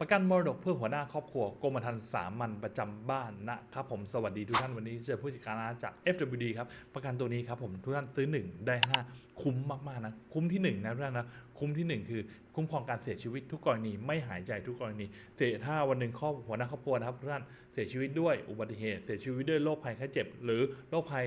ประกันมรดกเพื่อหัวหน้าครอบครัวกรมธรรม์สามัญประจำบ้านนะครับผมสวัสดีทุกท่านวันนี้เจอผู้จัดการร้าจาก FWD ครับประกันตัวนี้ครับผมทุกท่านซื้อ 1 ได้ 5 คุ้มมากๆนะคุ้มที่ 1 นะทุกท่านนะคุ้มที่ 1 คือคุ้มครองการเสียชีวิตทุกกรณีไม่หายใจทุกกรณีเสียถ้าวันหนึ่งครอบหัวหน้าครอบครัวนะครับทุกท่านเสียชีวิตด้วยอุบัติเหตุเสียชีวิตด้วยโรคภัยไข้เจ็บ หรือโรคภัย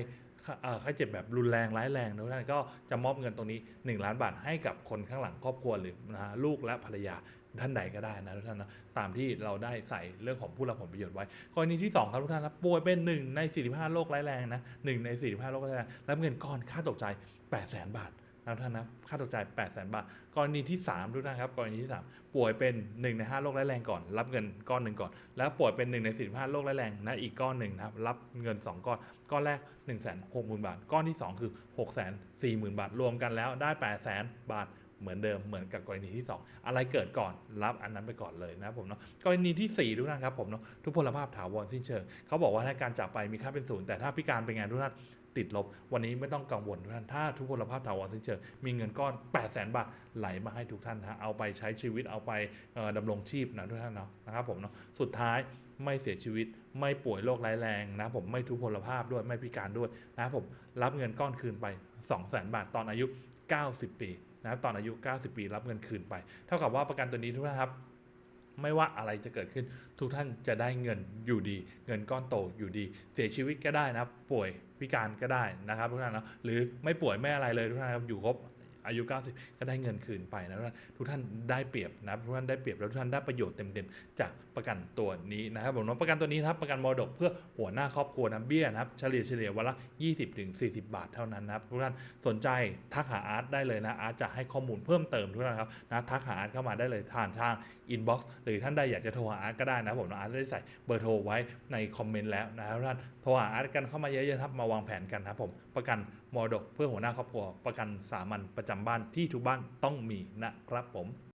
เอ่อไข้เจ็บแบบรุนแรงร้ายแรงทุกท่านก็จะมอบเงินตรงนี้ 1 ล้านบาทให้กับคนข้างหลังครอบครัวหรือนะลูกและภรรยา ท่านใดก็ได้นะทุกท่านนะตามที่เราได้ใส่เรื่องของผู้รับผลประโยชน์ไว้กรณีที่ 2 ครับทุกท่านนะป่วยเป็น 1 ใน 45 โรคร้ายแรงนะ1ใน 45 โรคร้ายแรงรับเงินก้อนค่าตกใจ 8 0 0 0 0 0 บาทนะทุกท่านนะค่าตกใจ8 0 0 0 0 บาท กรณีที่ 3 ทุกท่านครับ กรณีที่ 3 ป่วยเป็น 1 ใน 5 โรคร้ายแรงก่อน รับเงินก้อนหนึ่งก่อน แล้วป่วยเป็น 1 ใน 45 โรคร้ายแรงนะอีกก้อนหนึ่งนะครับ รับเงิน 2 ก้อน ก้อนแรก 1 6 0 0 0 0 บาท ก้อนที่ 2 คือ 6 4 0 0 0 0 บาท รวมกันแล้วได้ 8 0 0 0 0 0บาท เหมือนเดิมเหมือนกับกรณีที่ 2 อะไรเกิดก่อนรับอันนั้นไปก่อนเลยนะผมเนาะกรณีที่ 4 ทุกท่านครับผมเนาะทุพพลภาพถาวรสิ้นเชิงเขาบอกว่าถ้าการจากไปมีค่าเป็นศูนย์แต่ถ้าพิการเป็นไงทุกท่านติดลบ วันนี้ไม่ต้องกังวลทุกท่าน ถ้าทุพพลภาพถาวรสิ้นเชิงมีเงินก้อน 8 0 0 0 0 0บาทไหลมาให้ทุกท่านนะเอาไปใช้ชีวิตเอาไปดำรงชีพนะทุกท่านเนาะนะครับผมเนาะสุดท้ายไม่เสียชีวิตไม่ป่วยโรคร้ายแรงนะผมไม่ทุพพลภาพด้วยไม่พิการด้วยนะครับผมรับเงินก้อนคืนไป 2 0 0 0 0 0บาทตอนอายุ 90 ปี นะตอนอายุ 90 ปีรับเงินคืนไป เท่ากับว่าประกันตัวนี้ทุกท่านครับไม่ว่าอะไรจะเกิดขึ้นทุกท่านจะได้เงินอยู่ดี เงินก้อนโตอยู่ดี เสียชีวิตก็ได้นะป่วยพิการก็ได้นะครับทุกท่านนะหรือไม่ป่วยไม่อะไรเลยทุกท่านครับอยู่ครบ อายุ 90 ก็ได้เงินคืนไปนะทุกท่านทุกท่านได้เปรียบนะทุกท่านได้เปรียบแล้วทุกท่านได้ประโยชน์เต็มๆ จากประกันตัวนี้นะครับผมว่าประกันตัวนี้นะครับประกันมรดกเพื่อหัวหน้าครอบครัวนะเบี้ยนะครับเฉลี่ยเฉลี่ยวันละ 20-40 บาทเท่านั้นนะครับทุกท่านสนใจทักหาอาร์ตได้เลยนะอาร์ตจะให้ข้อมูลเพิ่มเติมทุกท่านครับนะทักหาอาร์ตเข้ามาได้เลยผ่านทางอินบ็อกซ์หรือท่านใดอยากจะโทรหาอาร์ตก็ได้นะผมอาร์ตได้ใส่เบอร์โทรไว้ในคอมเมนต์แล้วนะครับทุกท่านโทรหาอาร์ตกันเข้ามาเยอะๆครับมาวางแผนกันนะครับผมประกันมรดกเพื่อหัวหน้าครอบครัวประกันสามัญประจำบ้านที่ทุกบ้านต้องมีนะครับผม